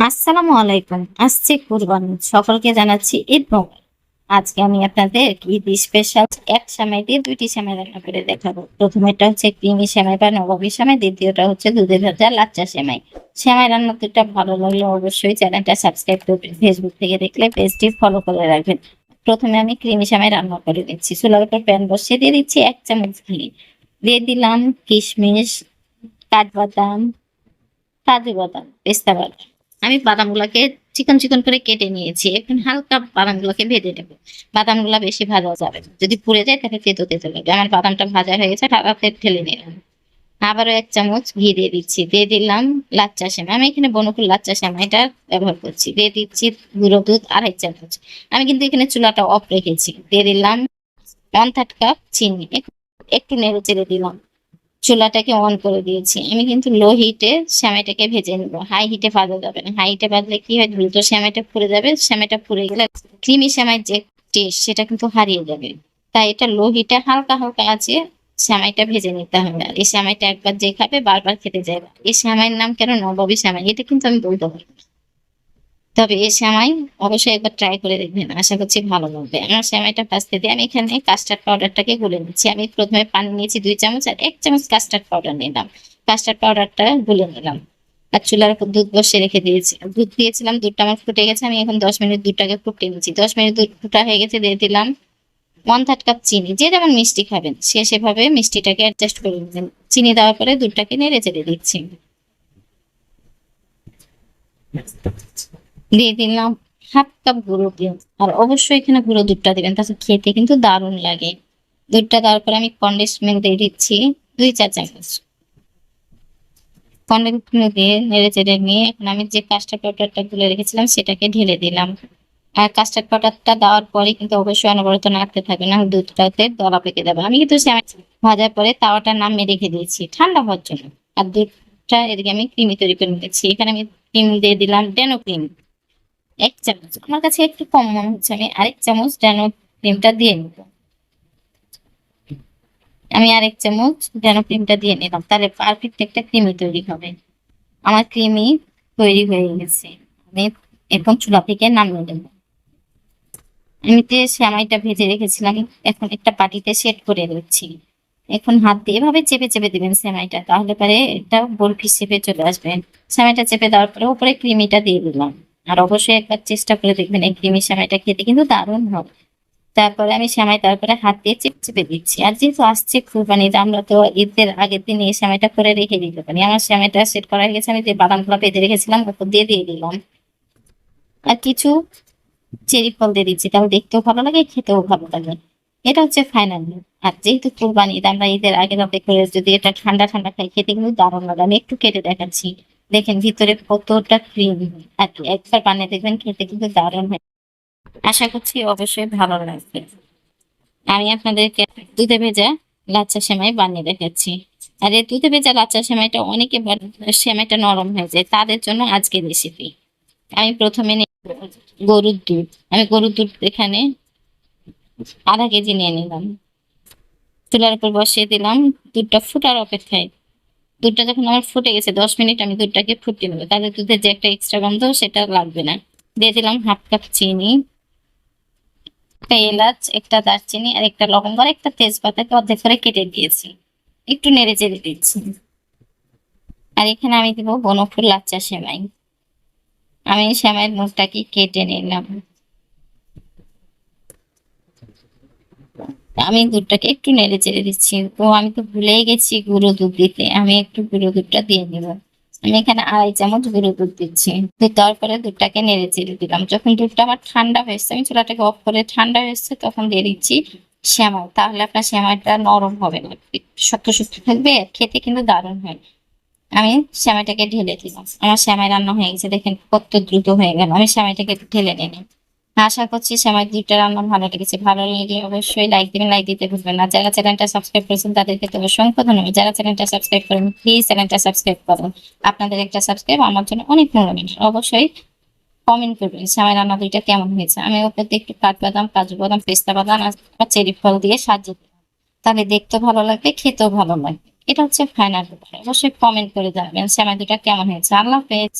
আসসালামু আলাইকুম, আসছে কুরবানি। সকলকে জানাচ্ছি ঈদ মোবারক। আজকে আমি আপনাদের ঈদ স্পেশাল এক সেমাই দিয়ে দুইটি সেমাই রান্না করে দেখাবো। প্রথমেটা হচ্ছে ক্রিমি সেমাই বা নবাবী সেমাই, দ্বিতীয়টা হচ্ছে দুধের ভাজা লাচ্চা সেমাই। সেমাই রান্না দুটা ভালো লাগলে অবশ্যই চ্যানেলটা সাবস্ক্রাইব করবেন। ফেসবুক থেকে দেখলে পেজটি ফলো করে রাখবেন। প্রথমে আমি ক্রিমি সেমাই রান্না করে দিচ্ছি চুলার উপর প্যান বসিয়ে দিয়ে দিচ্ছি এক চামচ ঘি। দিয়ে দিলাম কিশমিশ, কাঠবাদাম, কাজু বাদাম, পেস্তা বাদাম। আমি বাদামগুলোকে চিকন চিকন করে কেটে নিয়েছি, এখন হালকা বাদামগুলোকে ভেজে নেব। বাদামগুলো বেশি ভাজা যাবে। যদি পুড়ে যায় তাহলে তেতো তেতো লাগবে। আমার বাদামটা ভাজা হয়ে গেছে টাকাতে ঠেলে নিলাম। আবারও এক চামচ ঘি দিয়ে দিচ্ছি। দিয়ে দিলাম লাচ্চা সেমাই। আমি এখানে বনকুল লাচ্চা সেমাইটা ব্যবহার করছি। দিয়ে দিচ্ছি গুঁড়ো দুধ আড়াই চামচ। আমি কিন্তু এখানে চুলাটা অফ রেখেছি। দিয়ে দিলাম ওয়ান থার্ড কাপ চিনি। এক- একটু নেড়ে চেড়ে দিলাম। চুলাটাকে অন করে দিয়েছি। আমি কিন্তু লো হিটে সেমাইটাকে ভেজে নেব। হাই হিটে ভাজা যাবে না। হাই হিটে ভাজলে কি হয়? দ্রুত সেমাইটা পুড়ে যাবে। সেমাইটা পুড়ে গেলে ক্রিমি সেমাই যে টেস্ট সেটা কিন্তু হারিয়ে যাবে। তাই এটা লো হিটে হালকা হালকা আছে শ্যামাইটা ভেজে নিতে হবে। আর এই শ্যামাইটা একবার যে খাবে, বারবার খেতে যাবে। এই শ্যামাইয়ের নাম কেন? নবাবী শ্যামাই এটা কিন্তু আমি বলতে পারব না। তবে এই সেমাই অবশ্যই একবার ট্রাই করে দেখবেন। আশা করছি ভালো লাগবে। আমার সেমাইটা ভাজতে দিয়ে আমি এখানে কাস্টার্ড পাউডারটাকে গুলে নিচ্ছি। আমি প্রথমে পানি নিয়েছি দুই চামচ আর এক চামচ কাস্টার্ড পাউডার নিলাম। কাস্টার্ড পাউডারটা গুলে নিলাম। আর চুলার দুধ বসে রেখে দিয়েছি। দুধ দিয়েছিলাম, দুধটা আমার ফুটে গেছে। আমি এখন দশ মিনিট দুধটাকে ফুটিয়ে নিচ্ছি। দশ মিনিট দুধ ফুটা হয়ে গেছে, দিয়ে দিলাম ওয়ান থার্ড কাপ চিনি। যে যেমন মিষ্টি খাবেন, সে সেভাবে মিষ্টিটাকে অ্যাডজাস্ট করে নেবেন। চিনি দেওয়ার পরে দুধটাকে নেড়ে চেড়ে দিচ্ছি। দিয়ে দিলাম হাফ কাপ গুঁড়ো আর অবশ্যই এখানে গুঁড়ো দুধটা দিবেন তাহলে খেতে কিন্তু দারুণ লাগে। দুধটা দেওয়ার পরে আমি কন্ডেন্স মিল্ক দিয়ে দিচ্ছি, দুই চা চামচ। কন্ডেন্স মিল্ক দিয়ে নেড়ে চেড়ে নিয়ে এখন আমি যে কাস্টার্ড পাউডারটা গুলে রেখেছিলাম, সেটাকে ঢেলে দিলাম। আর কাস্টার্ড পাউডারটা দেওয়ার পরে কিন্তু অবশ্যই অনবরত নাড়তে থাকবে, না দুধটাতে দলা পেকে যাবে। আমি কিন্তু ভাজার পরে তাওয়াটা নামিয়ে রেখে দিয়েছি, ঠান্ডা হওয়ার জন্য। আর দুধটা এদিকে আমি ক্রিমি তৈরি করে নিয়েছি। এখানে আমি ক্রিম দিয়ে দিলাম ডেনো ক্রিম। এক চামচ। আমার কাছে একটু কম মনে হচ্ছে, আমি আরেক চামচ ড্যানো ক্রিমটা দিয়ে নিব। আমি আরেক চামচ ড্যানো ক্রিমটা দিয়ে নিলাম, তাহলে পারফেক্ট একটা ক্রিমি তৈরি হবে। আমার ক্রিমি তৈরি হয়ে গেছে। আমি এখন চুলা থেকে নামিয়ে দেব এমনিতে সেমাইটা ভেজে রেখেছিলাম, এখন একটা পাটিতে সেট করে দিচ্ছি এখন হাত দিয়ে এভাবে চেপে চেপে দিবেন সেমাইটা, তাহলে পরে এটা বরফি শেপে চলে আসবে। সেমাইটা চেপে দেওয়ার পরে উপরে ক্রিমিটা দিয়ে দিলাম। আর অবশ্যই একবার চেষ্টা করে দেখবেন এই ক্রিমি সেমাইটা খেতে কিন্তু দারুণ হবে। তারপরে আমি সেমাই তারপরে হাত দিয়ে চেপে চেপে দিচ্ছি। আর যেহেতু আসছে কুরবানি ঈদ, আমরা তো ঈদের আগের দিন এই সেমাইটা করে রেখে দিতে পারি। আমার সেমাইটা সেট করা হয়ে গেছে আমি যে বাদামগুলো বেঁধে রেখেছিলাম উপর দিয়ে দিয়ে দিলাম। আর কিছু চেরি ফল দিয়ে দিচ্ছি তাহলে দেখতেও ভালো লাগে খেতেও ভালো লাগে। এটা হচ্ছে ফাইনাল আর যেহেতু কুরবানি আমরা ঈদের আগে যদি এটা ঠান্ডা ঠান্ডা খাই খেতে কিন্তু দারুণ লাগে। আমি একটু কেটে দেখাচ্ছি। দেখেন ভিতরে কতটা ক্রিম একবার বানিয়ে দেখবেন খেতে কিন্তু দারুণ হয়। আশা করছি অবশ্যই ভালো লাগবে। আমি আপনাদেরকে দুধে ভেজা লাচ্চা সেমাই বানিয়ে দেখাচ্ছি। আর এই দুধে ভেজা লাচ্চা সেমাইটা অনেকে সেমাইটা নরম হয়ে যায়, তাদের জন্য আজকে রেসিপি আমি প্রথমে গরুর দুধ। আমি গরুর দুধ এখানে আধা কেজি নিয়ে নিলাম। চুলার উপর বসিয়ে দিলাম। দুধটা ফুটার অপেক্ষায় দুধটা যখন আমার ফুটে গেছে, দশ মিনিট আমি দুধটাকে ফুটিয়ে নেব তাহলে দুধের যে একটা এক্সট্রা গন্ধ, সেটা লাগবে না। দিয়ে দিলাম হাফ কাপ চিনি, একটা এলাচ, একটা দারচিনি আর একটা লবঙ্গ আর একটা তেজপাতাকে অর্ধেক করে কেটে দিয়েছি। একটু নেড়ে চেড়ে দিচ্ছি। আর এখানে আমি দিব বনফুল লাচ্চা সেমাই। আমি সেমাইয়ের মুখটাকে কেটে নিলাম। আমি দুধটাকে একটু নেড়ে চেড়ে দিচ্ছি। তো আমি তো ভুলেই গেছি গুঁড়ো দুধ দিতে। আমি একটু গুঁড়ো দুধটা দিয়ে দিব। আমি এখানে আড়াই চামচ গুঁড়ো দুধ দিচ্ছি। দিয়ে তারপরে দুধটাকে নেড়ে চেড়ে দিলাম। যখন দুধটা আমার ঠান্ডা হয়েছে, আমি চুলাটাকে অফ করে ঠান্ডা হয়েছে, তখন দিয়ে দিচ্ছি শ্যামাই তাহলে আপনার শ্যামাইটা নরম হবে না। শক্ত শক্ত থাকবে, খেতে কিন্তু দারুণ হয়। আমি শ্যামাইটাকে ঢেলে দিলাম। আমার শ্যামাই রান্না হয়ে গেছে। দেখেন কত দ্রুত হয়ে গেল। আমি শ্যামাইটাকে ঢেলে নিলাম। আশা করছি সেমাই দুইটা রান্না ভালো লেগেছে, ভালো লেগে অবশ্যই লাইক দিবেন লাইক দিতে ভুলবেন না। যারা চ্যানেলটা সাবস্ক্রাইব করেছেন, তাদেরকে তো অসংখ্য ধন্যবাদ। যারা চ্যানেলটা সাবস্ক্রাইব করেন প্লিজ চ্যানেলটা সাবস্ক্রাইব করুন। আপনাদের একটা সাবস্ক্রাইব আমার জন্য অনেক মূল্যবান অবশ্যই কমেন্ট করবেন সেমাই রান্না দুইটা কেমন হয়েছে। আমি ওপর দিয়ে একটু কাঠবাদাম কাজু বাদাম, পেস্তা বাদাম আর চেরি ফল দিয়ে সাজিয়ে দিলাম। তাহলে দেখতে ভালো লাগবে, খেতেও ভালো লাগবে। এটা হচ্ছে ফাইনাল ব্যাপার। অবশ্যই কমেন্ট করে জানাবেন সেমাই দুটা কেমন হয়েছে। আল্লাহ হাফেজ।